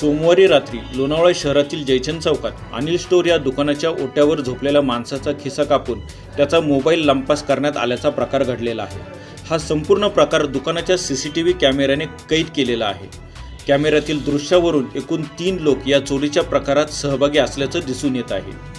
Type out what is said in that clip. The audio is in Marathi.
सोमवारी रात्री लोणावळा शहरातील जयचंद चौकात अनिल स्टोर या दुकानाच्या ओट्यावर झोपलेल्या माणसाचा खिसा कापून त्याचा मोबाईल लंपास करण्यात आल्याचा प्रकार घडलेला आहे. हा संपूर्ण प्रकार दुकानाच्या सी सी टी व्ही कॅमेऱ्याने कैद केलेला आहे. कॅमेऱ्यातील दृश्यावरून एकूण तीन लोक या चोरीच्या प्रकारात सहभागी असल्याचं दिसून येत आहे.